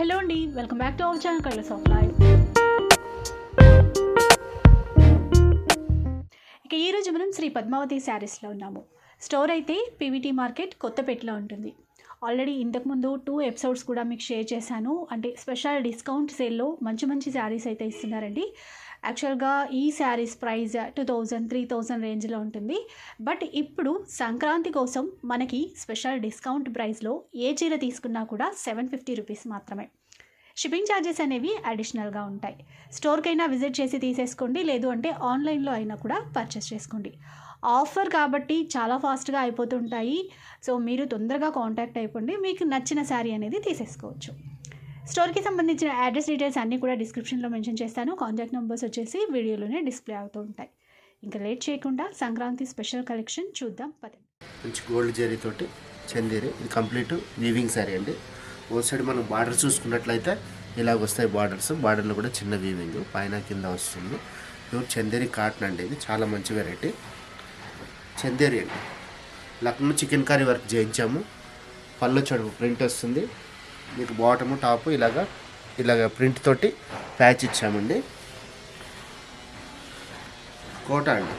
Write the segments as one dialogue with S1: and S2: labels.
S1: Hello అండి welcome back to our channel colours of life. ఇక ఈరోజు మనం శ్రీ పద్మావతి శారీస్లో ఉన్నాము. స్టోర్ అయితే పీవీటీ మార్కెట్ కొత్తపేటలో ఉంటుంది. ఆల్రెడీ ఇంతకుముందు టూ ఎపిసోడ్స్ కూడా మీకు షేర్ చేశాను. అంటే స్పెషల్ డిస్కౌంట్ సేల్లో మంచి మంచి శారీస్ అయితే ఇస్తున్నారండి. యాక్చువల్గా ఈ saris price two thousand three thousand రేంజ్లో ఉంటుంది. బట్ ఇప్పుడు సంక్రాంతి కోసం మనకి స్పెషల్ డిస్కౌంట్ ప్రైస్లో ఏ చీర తీసుకున్నా కూడా సెవెన్ ఫిఫ్టీ రూపీస్ మాత్రమే. షిప్పింగ్ ఛార్జెస్ అనేవి అడిషనల్గా ఉంటాయి. స్టోర్కైనా విజిట్ చేసి తీసేసుకోండి. లేదు అంటే ఆన్లైన్లో అయినా కూడా పర్చేస్ చేసుకోండి. ఆఫర్ కాబట్టి చాలా ఫాస్ట్గా అయిపోతుంటాయి. సో మీరు తొందరగా కాంటాక్ట్ అయిపోండి. మీకు నచ్చిన శారీ అనేది తీసేసుకోవచ్చు. స్టోర్కి సంబంధించిన అడ్రస్ డీటెయిల్స్ అన్నీ కూడా డిస్క్రిప్షన్లో మెన్షన్ చేస్తాను. కాంటాక్ట్ నెంబర్స్ వచ్చేసి వీడియోలోనే డిస్ప్లే అవుతూ ఉంటాయి. ఇంకా లేట్ చేయకుండా సంక్రాంతి స్పెషల్ కలెక్షన్ చూద్దాం పదండి.
S2: మంచి గోల్డ్ జరీతోటి చందేరి. ఇది కంప్లీట్ వీవింగ్ శారీ అండి. ఓ సైడ్ మనం బార్డర్ చూసుకున్నట్లయితే ఇలాగ వస్తాయి బార్డర్స్. బార్డర్లో కూడా చిన్న వీవింగ్ పైన కింద వస్తుంది. ప్యూర్ చందేరి కాటన్ అండి ఇది. చాలా మంచి వెరైటీ. చందేరి అండి. లక్నో చికెన్ కర్రీ వర్క్ చేయించాము. పళ్ళు చడుపు ప్రింట్ వస్తుంది. మీకు బాటము టాప్ ఇలాగా ఇలాగ ప్రింట్ తోటి ప్యాచ్ ఇచ్చామండి. కోట అండి.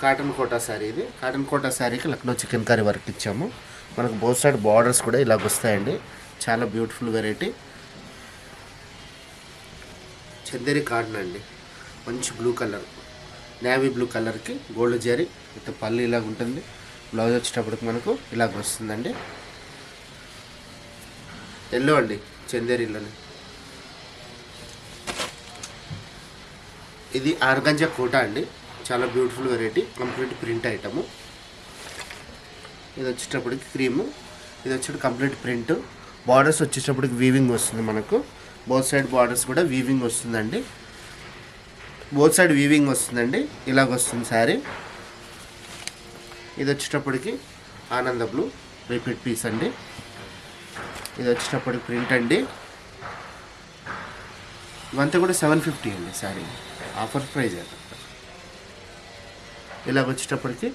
S2: కాటన్ కోటా శారీ ఇది. కాటన్ కోటా శారీకి లక్నో చికెన్ కర్రీ వర్క్ ఇచ్చాము. మనకు బోత్ సైడ్ బార్డర్స్ కూడా ఇలాగ వస్తాయండి. చాలా బ్యూటిఫుల్ వెరైటీ. చందేరి కాటన్ అండి. మంచి బ్లూ కలర్. నేవీ బ్లూ కలర్కి గోల్డ్ జరీ విత్ పళ్ళు ఇలాగ ఉంటుంది. బ్లౌజ్ వచ్చేటప్పటికి మనకు ఇలాగ వస్తుందండి. ఎల్లో అండి చందేరిలోని ఇది ఆర్గంజా కోట అండి. చాలా beautiful variety. Complete print item. ఇది వచ్చేటప్పటికి క్రీము. ఇది వచ్చేటప్పుడు కంప్లీట్ ప్రింట్. బార్డర్స్ వచ్చేటప్పటికి వీవింగ్ వస్తుంది మనకు. బోత్ సైడ్ బార్డర్స్ కూడా వీవింగ్ వస్తుందండి. బోత్ సైడ్ వీవింగ్ వస్తుందండి. ఇలాగ వస్తుంది శారీ. ఇది వచ్చేటప్పటికి ఆనంద బ్లూ రిపీట్ పీస్ అండి. ఇది వచ్చేటప్పటికి ప్రింట్ అండి. ఇవంతా కూడా సెవెన్ ఫిఫ్టీ అండి శారీ. ఆఫర్ ప్రైజ్ ఇలాగ వచ్చేటప్పటికి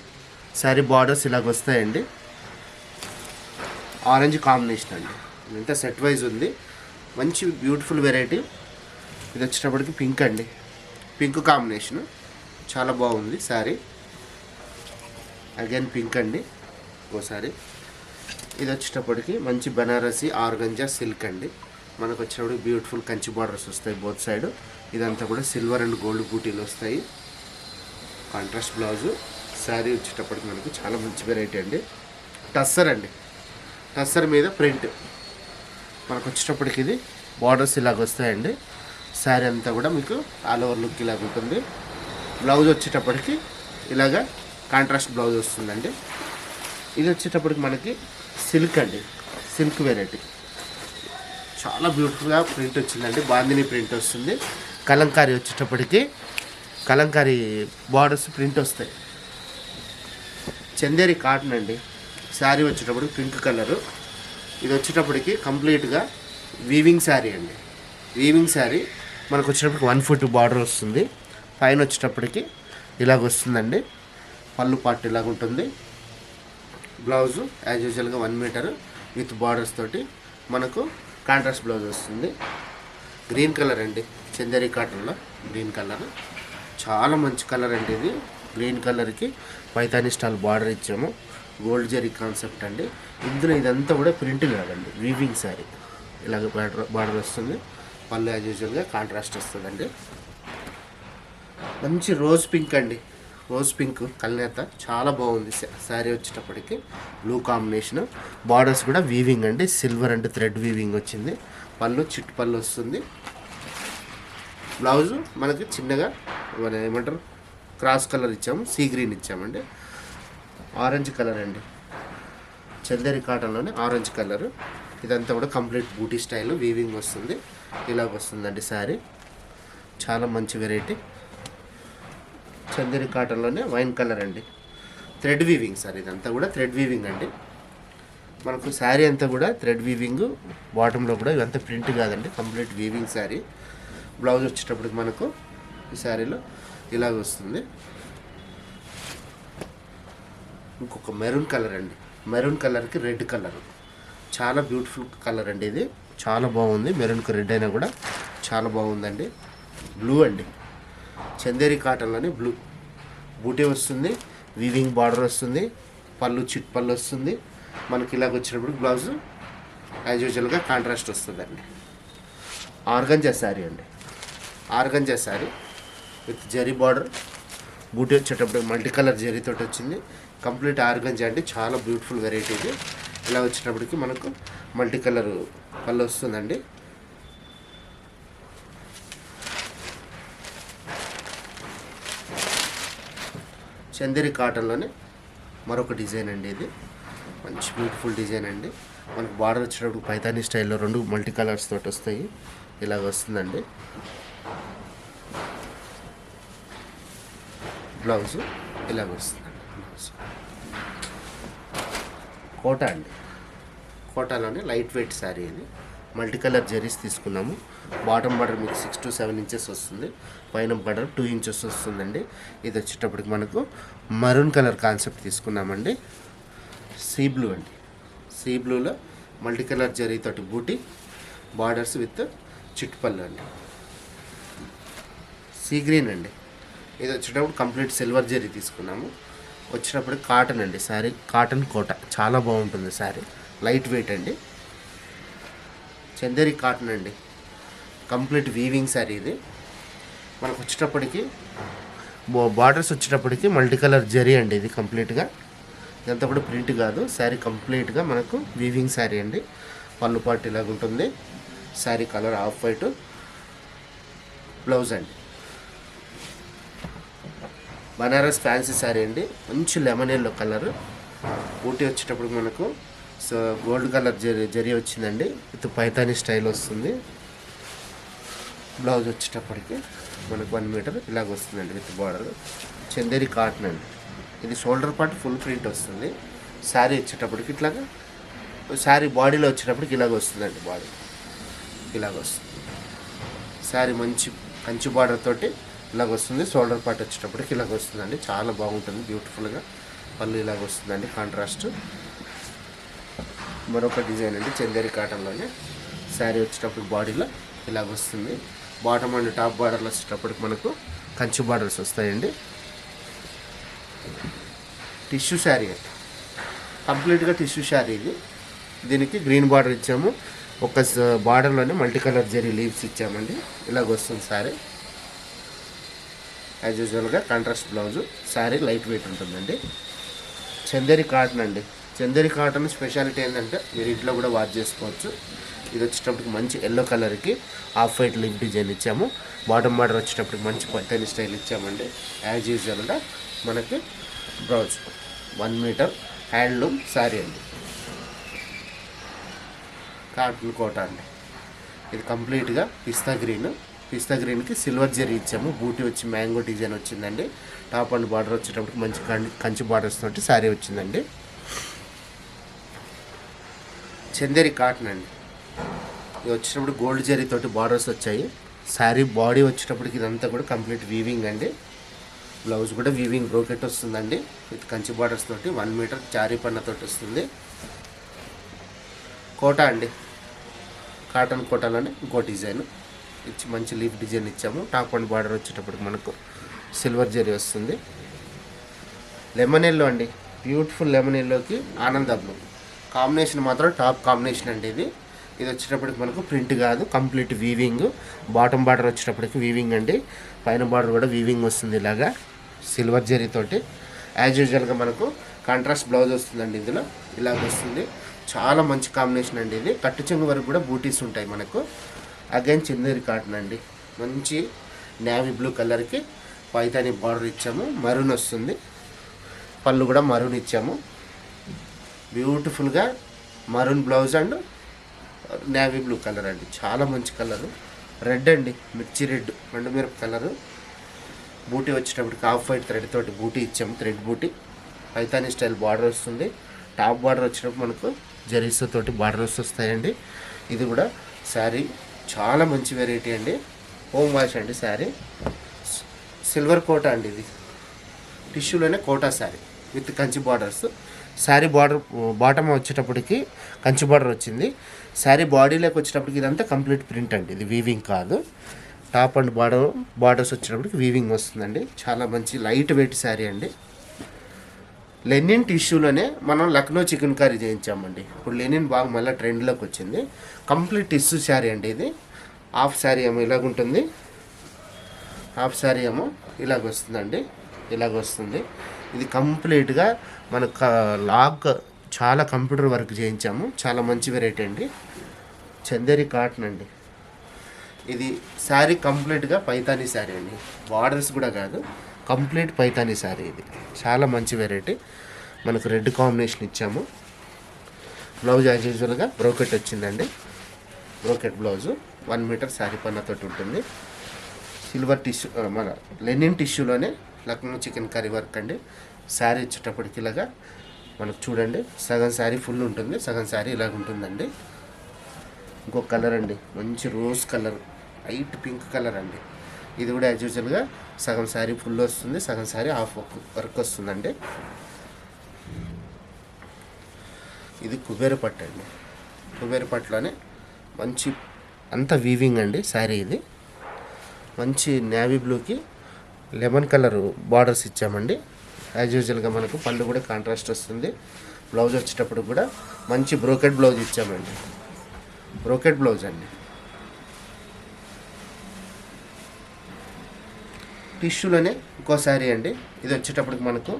S2: శారీ బార్డర్స్ ఇలాగ వస్తాయండి. ఆరెంజ్ కాంబినేషన్ అండి. ఇంత సెట్ వైజ్ ఉంది. మంచి బ్యూటిఫుల్ వెరైటీ. ఇది వచ్చేటప్పటికి పింక్ అండి. Pink combination. చాలా బాగుంది శారీ. అగైన్ పింక్ అండి. ఓసారి. ఇది వచ్చేటప్పటికి మంచి బనారసి ఆర్గంజా సిల్క్ అండి. మనకు వచ్చేటప్పుడు బ్యూటిఫుల్ కంచి బార్డర్స్ వస్తాయి బోత్ సైడ్. ఇదంతా కూడా సిల్వర్ అండ్ గోల్డ్ బూటీలు వస్తాయి. Contrast blouse. శారీ వచ్చేటప్పటికి మనకు చాలా మంచి వెరైటీ అండి. టస్సర్ అండి. టస్సర్ మీద ప్రింట్. మనకు వచ్చేటప్పటికి ఇది బార్డర్స్ ఇలాగ వస్తాయండి. శారీ అంతా కూడా మీకు ఆల్ ఓవర్ లుక్ ఇలాగ ఉంటుంది. బ్లౌజ్ వచ్చేటప్పటికి ఇలాగా కాంట్రాస్ట్ బ్లౌజ్ వస్తుందండి. ఇది వచ్చేటప్పటికి మనకి సిల్క్ అండి. Silk variety. చాలా బ్యూటిఫుల్గా ప్రింట్ వచ్చిందండి. బాందిని ప్రింట్ వస్తుంది. కలంకారీ వచ్చేటప్పటికి కలంకారీ బార్డర్స్ ప్రింట్ వస్తాయి. చందేరి కాటన్ అండి. శారీ వచ్చేటప్పటికి పింక్ కలరు. ఇది వచ్చేటప్పటికి కంప్లీట్గా వీవింగ్ శారీ అండి. వీవింగ్ శారీ. మనకు వచ్చేటప్పటికి వన్ ఫుట్ బార్డర్ వస్తుంది. పైన వచ్చేటప్పటికి ఇలాగ వస్తుందండి. పళ్ళు పార్ట్ ఇలాగ ఉంటుంది. బ్లౌజు యాజ్ యూజువల్గా వన్ మీటర్ విత్ బార్డర్స్ తోటి మనకు కాంట్రాస్ట్ బ్లౌజ్ వస్తుంది. గ్రీన్ కలర్ అండి. చందరి కాటన్లో గ్రీన్ కలర్ చాలా మంచి కలర్ అండి ఇది. గ్రీన్ కలర్కి పైతాని స్టాల్ బార్డర్ ఇచ్చాము. గోల్డ్ జరీ కాన్సెప్ట్ అండి. ఇందులో ఇదంతా కూడా ప్రింట్ కాదండి. వీవింగ్ శారీ ఇలాగ బార్డర్ బార్డర్ వస్తుంది. పళ్ళు యాజ్ యూజువల్గా కాంట్రాస్ట్ వస్తుందండి. మంచి రోజ్ పింక్ అండి. రోజ్ పింక్ కల్నేత చాలా బాగుంది శారీ వచ్చేటప్పటికి. బ్లూ కాంబినేషన్ బార్డర్స్ కూడా వీవింగ్ అండి. సిల్వర్ అండ్ థ్రెడ్ వీవింగ్ వచ్చింది. పళ్ళు చిట్టు పళ్ళు వస్తుంది. బ్లౌజు మనకి చిన్నగా మన ఏమంటారు? క్రాస్ కలర్ ఇచ్చాము. సీ గ్రీన్ ఇచ్చామండి. ఆరెంజ్ కలర్ అండి. చందేరి కాటన్లోనే ఆరెంజ్ కలర్ ఇదంతా కూడా కంప్లీట్ బూటీ స్టైల్ వీవింగ్ వస్తుంది. ఇలాగ వస్తుందండి శారీ చాలా మంచి వెరైటీ చందేరి కాటన్లోనే వైన్ కలర్ అండి. థ్రెడ్ వీవింగ్ సార్ ఇదంతా కూడా థ్రెడ్ వీవింగ్ అండి. మనకు శారీ అంతా కూడా థ్రెడ్ వీవింగ్ బాటంలో కూడా ఇదంతా ప్రింట్ కాదండి కంప్లీట్ వీవింగ్ శారీ. బ్లౌజ్ వచ్చేటప్పటికి మనకు ఈ శారీలో ఇలాగ వస్తుంది. ఇంకొక మెరూన్ కలర్ అండి. మెరూన్ కలర్కి రెడ్ కలర్. చాలా బ్యూటిఫుల్ కలర్ అండి ఇది. చాలా బాగుంది. మెరూన్కి రెడ్ అయినా కూడా చాలా బాగుందండి. బ్లూ అండి. చందేరి కాటన్లోనే బ్లూ. బూటీ వస్తుంది వీవింగ్ బార్డర్ వస్తుంది పళ్ళు చిట్ పళ్ళు వస్తుంది. మనకి ఇలాగ వచ్చినప్పుడు బ్లౌజ్ యాజ్ యూజువల్గా కాంట్రాస్ట్ వస్తుందండి. ఆర్గంజా శారీ అండి. Organza sari with zari border. Buti వచ్చేటప్పుడు మల్టీ కలర్ జరీతో వచ్చింది. కంప్లీట్ ఆర్గంజా అండి చాలా బ్యూటిఫుల్ వెరైటీ ఇది ఇలా వచ్చినప్పటికి మనకు మల్టీ కలర్ పళ్ళు వస్తుందండి. చందేరి కాటన్లోనే మరొక డిజైన్ అండి ఇది. మంచి బ్యూటిఫుల్ డిజైన్ అండి. మనకు బార్డర్ వచ్చేటప్పుడు పైతానీ స్టైల్లో రెండు మల్టీ కలర్స్ తోటి వస్తాయి. ఇలాగ వస్తుందండి. బ్లౌజ్ ఇలాగ వస్తుందండి బ్లౌజ్. కోట అండి. కోటాలోనే లైట్ వెయిట్ శారీ ఇది. మల్టీ కలర్ జరీస్ తీసుకున్నాము. బాటమ్ బటర్ మీకు సిక్స్ టు సెవెన్ ఇంచెస్ వస్తుంది. పైన బటర్ టూ ఇంచెస్ వస్తుందండి. ఇది వచ్చేటప్పటికి మనకు మరూన్ కలర్ కాన్సెప్ట్ తీసుకున్నామండి. సీ బ్లూ అండి. సీ బ్లూలో మల్టీ కలర్ జరీతోటి బూటీ బార్డర్స్ విత్ చిట్టుపల్లు అండి. సీ గ్రీన్ అండి. ఇది వచ్చేటప్పుడు కంప్లీట్ సిల్వర్ జరీ తీసుకున్నాము. వచ్చేటప్పుడు కాటన్ అండి. శారీ కాటన్ కోట. చాలా బాగుంటుంది శారీ లైట్ వెయిట్ అండి. చందేరి కాటన్ అండి. కంప్లీట్ వీవింగ్ శారీ ఇది. మనకు వచ్చేటప్పటికి బార్డర్స్ వచ్చేటప్పటికి మల్టీ కలర్ జరీ అండి ఇది కంప్లీట్గా. ఇదంతా కూడా ప్రింట్ కాదు శారీ కంప్లీట్గా మనకు వీవింగ్ శారీ అండి. పళ్ళు పాటు ఇలాగ ఉంటుంది sari colour off white. Blouse అండి. బనారస్ ఫ్యాన్సీ శారీ అండి. మంచి లెమన్ ఎల్లో కలర్. ఊటీ వచ్చేటప్పుడు మనకు so gold colour zari zari వచ్చిందండి. విత్ పైతాని స్టైల్ వస్తుంది. బ్లౌజ్ వచ్చేటప్పటికి మనకు వన్ మీటర్ ఇలాగ వస్తుందండి విత్ బార్డర్ చందేరి కాటన్ అండి. ఇది షోల్డర్ పార్ట్ ఫుల్ ప్రింట్ వస్తుంది. శారీ వచ్చేటప్పటికి ఇట్లాగా శారీ బాడీలో వచ్చేటప్పటికి ఇలాగ వస్తుందండి బాడీ ఇలాగ వస్తుంది. శారీ మంచి కంచి బార్డర్ తోటి ఇలాగ వస్తుంది. షోల్డర్ పార్ట్ వచ్చేటప్పటికి ఇలాగ వస్తుందండి. చాలా బాగుంటుంది బ్యూటిఫుల్గా పళ్ళు ఇలాగ వస్తుందండి కాంట్రాస్ట్ మరొక డిజైన్ అండి చందేరి కాటన్లోనే శారీ వచ్చేటప్పుడు బాడీలో ఇలాగ వస్తుంది. బాటమ్ అండ్ టాప్ బార్డర్లు వచ్చేటప్పటికి మనకు కంచి బార్డర్స్ వస్తాయండి. టిష్యూ శారీ అండి కంప్లీట్గా టిష్యూ శారీ ఇది. దీనికి గ్రీన్ బార్డర్ ఇచ్చాము. ఒక బార్డర్లోనే మల్టీ కలర్ జరీ లీవ్స్ ఇచ్చామండి. ఇలాగ వస్తుంది శారీ. యాజ్ యూజువల్గా contrast blouse sari light weight ఉంటుందండి. చందేరి కాటన్ అండి. చందేరి కాటన్ స్పెషాలిటీ ఏంటంటే మీరు ఇంట్లో కూడా వాచ్ చేసుకోవచ్చు. ఇది వచ్చేటప్పటికి మంచి ఎల్లో కలర్కి ఆఫ్ వైట్ లిప్ డిజైన్ ఇచ్చాము. బాటమ్ బార్డర్ వచ్చేటప్పటికి మంచి పట్టని స్టైల్ ఇచ్చామండి. యాజ్ యూజువల్గా మనకి blouse. One metre handloom sari అండి. కాటన్ కోట అండి. ఇది కంప్లీట్గా పిస్తా గ్రీన్ పిస్తా గ్రీన్కి సిల్వర్ జరీ ఇచ్చాము. బూటీ వచ్చి మ్యాంగో డిజైన్ వచ్చిందండి. టాప్ అండ్ బార్డర్ వచ్చేటప్పటికి మంచి కంచి బార్డర్స్ తోటి శారీ వచ్చిందండి. చందేరి కాటన్ అండి. ఇది వచ్చేటప్పుడు గోల్డ్ జరీ తోటి బార్డర్స్ వచ్చాయి. శారీ బాడీ వచ్చేటప్పటికి ఇదంతా కూడా కంప్లీట్ వీవింగ్ అండి. బ్లౌజ్ కూడా వీవింగ్ బ్రోకెట్ వస్తుందండి. విత్ కంచి బార్డర్స్ తోటి వన్ మీటర్ చారీ పన్నతోటి వస్తుంది. కోట అండి. కాటన్ కోటాలోనే ఇంకో డిజైన్ ఇచ్చి మంచి లీఫ్ డిజైన్ ఇచ్చాము. టాప్ అండ్ బార్డర్ వచ్చేటప్పటికి మనకు సిల్వర్ జరీ వస్తుంది. లెమన్ ఎల్లో అండి. బ్యూటిఫుల్ లెమన్ ఎల్లోకి ఆనంద. బ్లూ కాంబినేషన్ మాత్రం టాప్ కాంబినేషన్ అండి ఇది. ఇది వచ్చేటప్పటికి మనకు ప్రింట్ కాదు కంప్లీట్ వీవింగ్. బాటమ్ బార్డర్ వచ్చేటప్పటికి వీవింగ్ అండి. పైన బార్డర్ కూడా వీవింగ్ వస్తుంది ఇలాగా సిల్వర్ జరీతోటి యాజ్ యూజువల్గా మనకు కాంట్రాస్ట్ బ్లౌజ్ వస్తుందండి ఇందులో. ఇలాగ వస్తుంది. చాలా మంచి కాంబినేషన్ అండి ఇది. కట్టు చెంగు వరకు కూడా బూటీస్ ఉంటాయి మనకు. అగైన్ చందేరి కాటన్ అండి. మంచి నేవీ బ్లూ కలర్కి పైతాని బార్డర్ ఇచ్చాము. మరూన్ వస్తుంది. పళ్ళు కూడా మరూన్ ఇచ్చాము. బ్యూటిఫుల్గా maroon blouse and navy blue colour అండి. చాలా మంచి కలరు. రెడ్ అండి. మిర్చి రెడ్ రెండు మిరప కలరు. బూటీ వచ్చేటప్పటికి హాఫ్ వైట్ థ్రెడ్ తోటి బూటీ ఇచ్చాము. Thread buti. Paithani style border వస్తుంది. టాప్ బార్డర్ వచ్చినప్పుడు మనకు జరీస్ తోటి బార్డర్స్ వస్తాయండి. ఇది కూడా శారీ చాలా మంచి వెరైటీ అండి. హోమ్ వాష్ అండి శారీ సిల్వర్ కోట అండి ఇది. టిష్యూలోనే Kota sari with Kanchi borders sari border bottom వచ్చేటప్పటికి కంచి బార్డర్ వచ్చింది. శారీ బాడీలోకి వచ్చేటప్పటికి ఇదంతా కంప్లీట్ ప్రింట్ అండి. ఇది వీవింగ్ కాదు. టాప్ అండ్ బార్డర్ బార్డర్స్ వచ్చేటప్పటికి వీవింగ్ వస్తుందండి. చాలా మంచి లైట్ వెయిట్ శారీ అండి. లెనిన్ టిష్యూలోనే మనం లక్నో చికెన్ కర్రీ చేయించామండి. ఇప్పుడు లెనిన్ బాగా మళ్ళీ ట్రెండ్లోకి వచ్చింది. కంప్లీట్ టిష్యూ శారీ అండి ఇది. హాఫ్ శారీ ఏమో ఇలాగ ఉంటుంది. హాఫ్ శారీ ఏమో ఇలాగ వస్తుందండి. ఇలాగ వస్తుంది. ఇది కంప్లీట్గా మనకు లాక్ చాలా కంప్యూటర్ వర్క్ చేయించాము. చాలా మంచి వెరైటీ అండి. చందేరి కాటన్ అండి. ఇది శారీ కంప్లీట్గా పైతానీ శారీ అండి. బార్డర్స్ కూడా కాదు కంప్లీట్ పైతానీ శారీ ఇది. చాలా మంచి వెరైటీ మనకు రెడ్ కాంబినేషన్ ఇచ్చాము. బ్లౌజ్ యాజ్ యూజువల్గా బ్రోకెట్ వచ్చిందండి. Brocade blouse. One metre sari పన్నతోటి ఉంటుంది. సిల్వర్ టిష్యూ మన లెనిన్ టిష్యూలోనే లక్నో చికెన్ కర్రీ వర్క్ అండి. శారీ వచ్చేటప్పటికి ఇలాగా మనకు చూడండి సగం శారీ ఫుల్ ఉంటుంది సగం శారీ ఇలాగ ఉంటుందండి. ఇంకొక కలర్ అండి మంచి rose colour light pink colour అండి. ఇది కూడా యాజ్ యూజువల్గా సగం శారీ ఫుల్ వస్తుంది సగం శారీ హాఫ్ వర్క్ వస్తుందండి. ఇది కుబేర పట్టు అండి. కుబేర పట్టులోనే మంచి అంత వీవింగ్ అండి శారీ ఇది. మంచి నేవీ బ్లూకి లెమన్ కలర్ బార్డర్స్ ఇచ్చామండి. యాజ్ యూజువల్గా మనకు పళ్ళు కూడా కాంట్రాస్ట్ వస్తుంది. బ్లౌజ్ వచ్చేటప్పుడు కూడా మంచి బ్రోకెట్ బ్లౌజ్ ఇచ్చామండి. బ్రోకెట్ బ్లౌజ్ అండి. టిష్యూలోనే ఇంకో శారీ అండి. ఇది వచ్చేటప్పటికి మనకు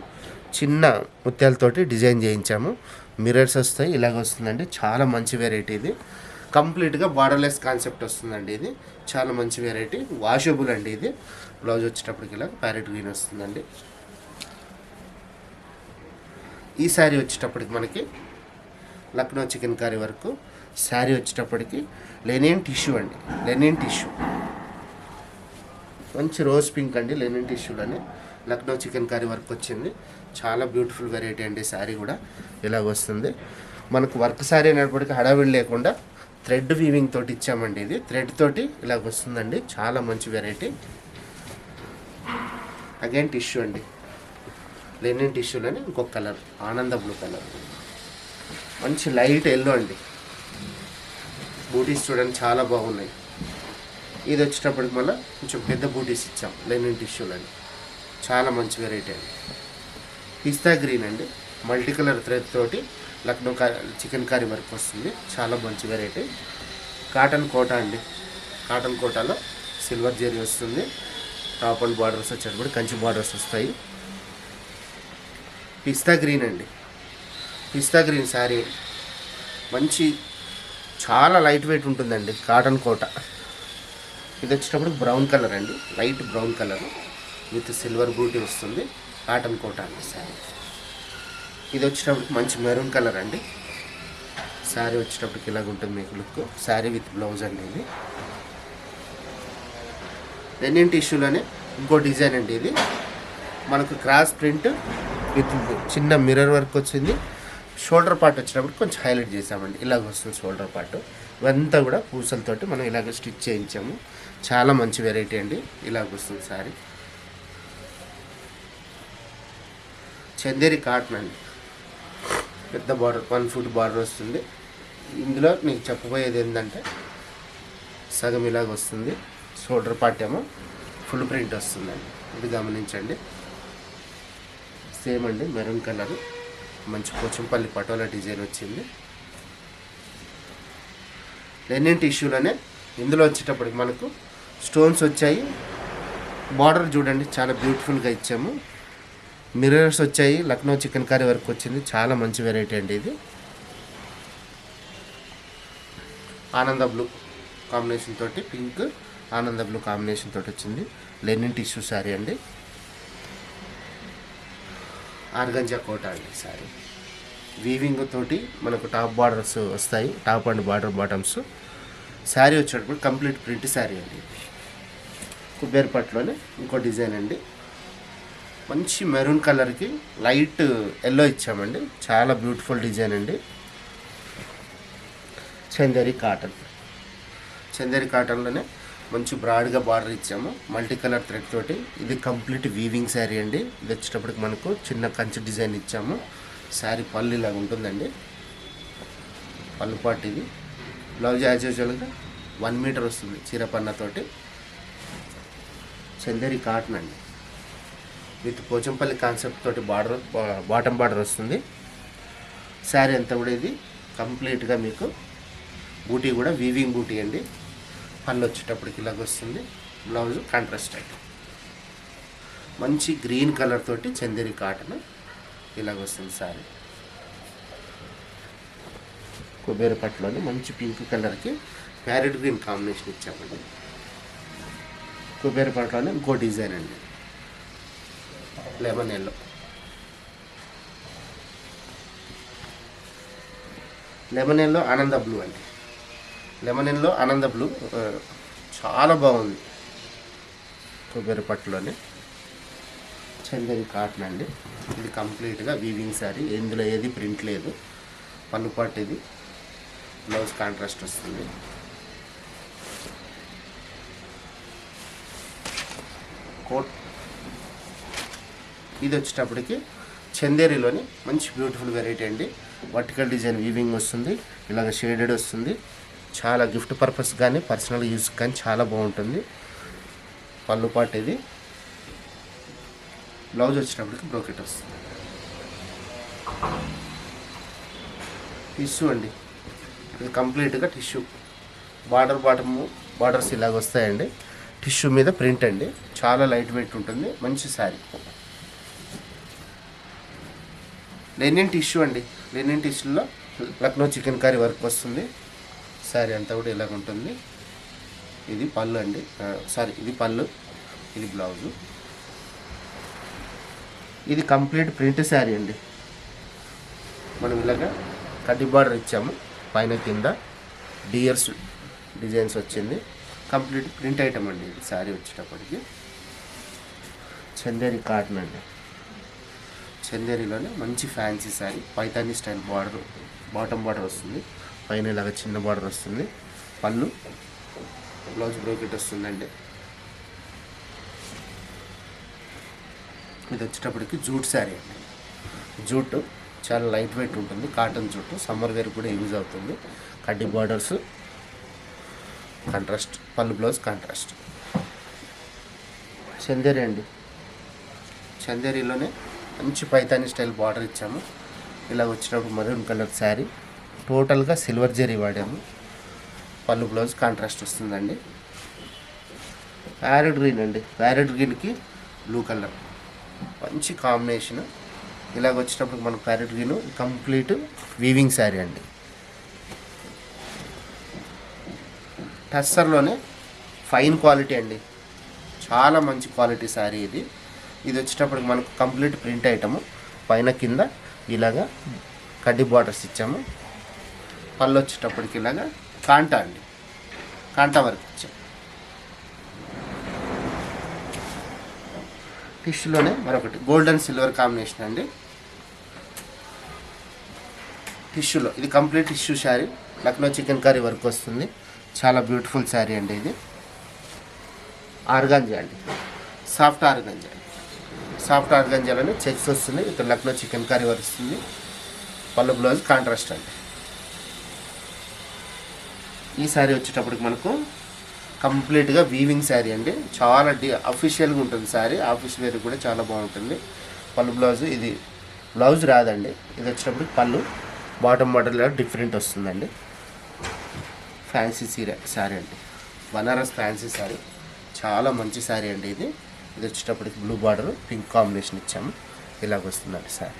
S2: చిన్న ముత్యాలతోటి డిజైన్ చేయించాము. మిరర్స్ వస్తాయి ఇలాగ వస్తుందండి. చాలా మంచి వెరైటీ ఇది. కంప్లీట్గా బార్డర్లెస్ కాన్సెప్ట్ వస్తుందండి ఇది. చాలా మంచి వెరైటీ వాషబుల్ అండి ఇది. బ్లౌజ్ వచ్చేటప్పటికి ఇలా ప్యారెట్ గ్రీన్ వస్తుందండి. ఈ శారీ వచ్చేటప్పటికి మనకి లక్నో చికెన్ కర్రీ వరకు శారీ వచ్చేటప్పటికి లెనియన్ టిష్యూ అండి. Linen tissue. మంచి రోజ్ పింక్ అండి లెనిన్ టిష్యూలోనే లక్నో చికెన్ కర్రీ వర్క్ వచ్చింది. చాలా బ్యూటిఫుల్ వెరైటీ అండి శారీ కూడా. ఇలాగ వస్తుంది. మనకు వర్క్ శారీ అనేటప్పటికి హడావిడి లేకుండా థ్రెడ్ వీవింగ్ తోటి ఇచ్చామండి ఇది. థ్రెడ్ తోటి ఇలాగ వస్తుందండి. చాలా మంచి వెరైటీ. అగైన్ టిష్యూ అండి. లెనిన్ టిష్యూలోనే ఇంకొక కలర్ ఆనంద బ్లూ కలర్ మంచి లైట్ ఎల్లో అండి. బూటీస్ చూడండి చాలా బాగున్నాయి. ఇది వచ్చేటప్పటికి మళ్ళీ కొంచెం పెద్ద బూటీస్ ఇచ్చాం లెనిన్ టిష్యూలని చాలా మంచి వెరైటీ అండి. పిస్తా గ్రీన్ అండి. మల్టీ కలర్ థ్రెడ్ తోటి లక్నో చికెన్ కర్రీ వర్క్ వస్తుంది. చాలా మంచి వెరైటీ కాటన్ కోట అండి. కాటన్ కోటాలో సిల్వర్ జెరీ వస్తుంది. టాప్ అండ్ బార్డర్స్ వచ్చేటప్పుడు కంచి బార్డర్స్ వస్తాయి. పిస్తా గ్రీన్ అండి. పిస్తా గ్రీన్ శారీ మంచి చాలా లైట్ వెయిట్ ఉంటుందండి కాటన్ కోట. ఇది వచ్చేటప్పుడు బ్రౌన్ కలర్ అండి light brown colour. With silver buti వస్తుంది కాటన్ కోట అండి శారీ ఇది వచ్చేటప్పటికి మంచి మెరూన్ కలర్ అండి. శారీ వచ్చేటప్పటికి ఇలాగ ఉంటుంది మీకు లుక్. శారీ విత్ బ్లౌజ్ అండి ఇది. లెనిన్ టిష్యూలోనే ఇంకో డిజైన్ అండి ఇది. మనకు క్రాస్ ప్రింట్ విత్ చిన్న మిర్రర్ వర్క్ వచ్చింది. షోల్డర్ పార్ట్ వచ్చినప్పుడు కొంచెం హైలైట్ చేసామండి ఇలాగ వస్తుంది షోల్డర్ పార్ట్. ఇవంతా కూడా పూసలతోటి మనం ఇలాగ స్టిచ్ చేయించాము. చాలా మంచి వెరైటీ అండి. ఇలాగ వస్తుంది సారీ. చందేరి కాటన్ అండి. పెద్ద బార్డర్ వన్ ఫుట్ బార్డర్ వస్తుంది. ఇందులో నీకు చెప్పబోయేది ఏంటంటే సగం ఇలాగ వస్తుంది. షోల్డర్ పార్ట్ ఏమో ఫుల్ ప్రింట్ వస్తుందండి. ఇది గమనించండి. సేమ్ అండి మెరూన్ కలర్. మంచి పోచంపల్లి పటోలా డిజైన్ వచ్చింది. లెనిన్ టిష్యూలోనే ఇందులో వచ్చేటప్పటికి మనకు స్టోన్స్ వచ్చాయి. బార్డర్ చూడండి చాలా బ్యూటిఫుల్గా ఇచ్చాము. మిర్రర్స్ వచ్చాయి లక్నో చికెన్ కర్రీ వరకు వచ్చింది. చాలా మంచి వెరైటీ అండి ఇది. ఆనంద బ్లూ కాంబినేషన్ తోటి పింక్ ఆనంద బ్లూ కాంబినేషన్ తోటి వచ్చింది. లెనిన్ టిష్యూ శారీ అండి. ఆర్గంజా కోట అండి సారీ వీవింగ్ తోటి మనకు టాప్ బార్డర్స్ వస్తాయి. Top and border bottoms sari వచ్చేటప్పుడు కంప్లీట్ ప్రింట్ శారీ అండి కుబేర్ పట్టులోనే ఇంకో డిజైన్ అండి. మంచి మెరూన్ కలర్కి లైట్ ఎల్లో ఇచ్చామండి. చాలా బ్యూటిఫుల్ డిజైన్ అండి. చందేరి కాటన్ చందేరి కాటన్లోనే మంచి బ్రాడ్గా బార్డర్ ఇచ్చాము. మల్టీ కలర్ థ్రెడ్ తోటి. ఇది కంప్లీట్ వీవింగ్ శారీ అండి. ఇది వచ్చేటప్పటికి మనకు చిన్న కంచి డిజైన్ ఇచ్చాము. శారీ పళ్ళు ఇలాగ ఉంటుందండి. పళ్ళు పాటు ఇది. బ్లౌజ్ యాజ్ యూజువల్గా వన్ మీటర్ వస్తుంది చీరపన్నతోటి చందేరి కాటన్ అండి. విత్ పోచంపల్లి కాన్సెప్ట్ తోటి బార్డర్ బాటమ్ బార్డర్ వస్తుంది. శారీ అంతా కూడా ఇది కంప్లీట్గా మీకు బూటీ కూడా వీవింగ్ బూటీ అండి. పళ్ళు వచ్చేటప్పటికి ఇలాగ వస్తుంది. బ్లౌజ్ కాంట్రాస్ట్ టైప్ మంచి గ్రీన్ కలర్ తోటి చందేరి కాటన్ ఇలాగ వస్తుంది సారీ కొబ్బరి పట్టులోని మంచి పింక్ కలర్కి ప్యారెట్ గ్రీన్ కాంబినేషన్ ఇచ్చామండి. కొబ్బరి పట్టులోనే ఇంకో డిజైన్ అండి. లెమన్ ఎల్లో లెమన్ ఎల్లో ఆనంద బ్లూ అండి. లెమన్ ఎల్లో ఆనంద బ్లూ చాలా బాగుంది. కొబ్బరి పట్టులోనే. చందరి కాటన్ అండి. ఇది కంప్లీట్గా వీవింగ్ శారీ. ఇందులో ఏది ప్రింట్ లేదు. పళ్ళు ఇది బ్లౌజ్ కాంట్రాస్ట్ వస్తుంది. కోట్. ఇది వచ్చేటప్పటికి చందేరిలోని మంచి బ్యూటిఫుల్ వెరైటీ అండి. వర్టికల్ డిజైన్ వీవింగ్ వస్తుంది. ఇలాగ షేడెడ్ వస్తుంది. చాలా గిఫ్ట్ పర్పస్ కానీ పర్సనల్ యూస్ కానీ చాలా బాగుంటుంది. పళ్ళు పాటు ఇది బ్లౌజ్ వచ్చేటప్పటికి బ్రోకెట్ వస్తుంది. టిష్యూ అండి. ఇది కంప్లీట్గా టిష్యూ. బార్డర్ బాటమ్ బార్డర్స్ ఇలాగ వస్తాయండి. టిష్యూ మీద ప్రింట్ అండి. చాలా లైట్ వెయిట్ ఉంటుంది. మంచి శారీ లెనిన్ టిష్యూ అండి. లెనిన్ టిష్యూలో లక్నో చికెన్ కర్రీ వర్క్ వస్తుంది. శారీ అంతా కూడా ఇలాగ ఉంటుంది. ఇది పళ్ళు అండి. సారీ ఇది పళ్ళు ఇది బ్లౌజు. ఇది కంప్లీట్ ప్రింట్ శారీ అండి. మనం ఇలాగా కడ్డీ బార్డర్ ఇచ్చాము. పైన కింద డియర్స్ డిజైన్స్ వచ్చింది. కంప్లీట్ ప్రింట్ ఐటమ్ అండి ఇది శారీ వచ్చేటప్పటికి. చందేరి కాటన్ అండి. చందేరిలోనే మంచి fancy sari Paithani style border bottom border వస్తుంది. పైన ఇలాగ చిన్న బార్డర్ వస్తుంది. పళ్ళు బ్లౌజ్ బ్రోకెట్ వస్తుందండి. ఇది వచ్చేటప్పటికి జూట్ శారీ అండి. జూట్ చాలా లైట్ వెయిట్ ఉంటుంది. Cotton jute. సమ్మర్ వేర్ కూడా యూజ్ అవుతుంది. కడ్డీ borders contrast pallu blouse contrast Chanderi అండి. చందేరిలోనే మంచి పైతాని స్టైల్ బార్డర్ ఇచ్చాము. ఇలా వచ్చినప్పుడు మరూన్ కలర్ శారీ. టోటల్గా సిల్వర్ జరీ వాడాము. పళ్ళు బ్లౌజ్ కాంట్రాస్ట్ వస్తుందండి. ప్యారెట్ గ్రీన్ అండి. ప్యారెట్ గ్రీన్కి బ్లూ కలర్. మంచి కాంబినేషన్. ఇలాగ వచ్చినప్పుడు మన parrot green complete weaving sari అండి. టస్సర్లోనే ఫైన్ క్వాలిటీ అండి. చాలా మంచి క్వాలిటీ శారీ ఇది. ఇది వచ్చేటప్పటికి మనకు కంప్లీట్ ప్రింట్ ఐటము. పైన కింద ఇలాగా కడ్డీ బార్డర్స్ ఇచ్చాము. పళ్ళు వచ్చేటప్పటికి ఇలాగా కాంటా అండి. కాంటా వర్క్ ఇచ్చాము టిష్యూలోనే మరొకటి గోల్డెన్ సిల్వర్ కాంబినేషన్ అండి. టిష్యూలో ఇది complete tissue sari Lucknow chikankari work వస్తుంది. చాలా బ్యూటిఫుల్ శారీ అండి ఇది. ఆర్గాంజా అండి. Soft organza. సాఫ్ట్ ఆర్గాంజాలోనే చెక్స్ వస్తుంది ఇక్కడ లక్నో చికెన్ కర్రీ వస్తుంది. పళ్ళు బ్లౌజ్ కాంట్రాస్ట్ అండి. ఈ శారీ వచ్చేటప్పటికి మనకు కంప్లీట్గా వీవింగ్ శారీ అండి. చాలా డి అఫీషియల్గా ఉంటుంది శారీ ఆఫీస్ వేర్ కూడా చాలా బాగుంటుంది. పళ్ళు బ్లౌజ్ ఇది బ్లౌజ్ రాదండి. ఇది వచ్చినప్పుడు పళ్ళు బాటమ్ మోడల్ డిఫరెంట్ వస్తుందండి. ఫ్యాన్సీ సీర శారీ అండి. బనారస్ ఫ్యాన్సీ శారీ చాలా మంచి శారీ అండి ఇది. ఇది వచ్చేటప్పటికి బ్లూ బార్డర్ పింక్ కాంబినేషన్ ఇచ్చాము. ఇలాగ వస్తుందండి శారీ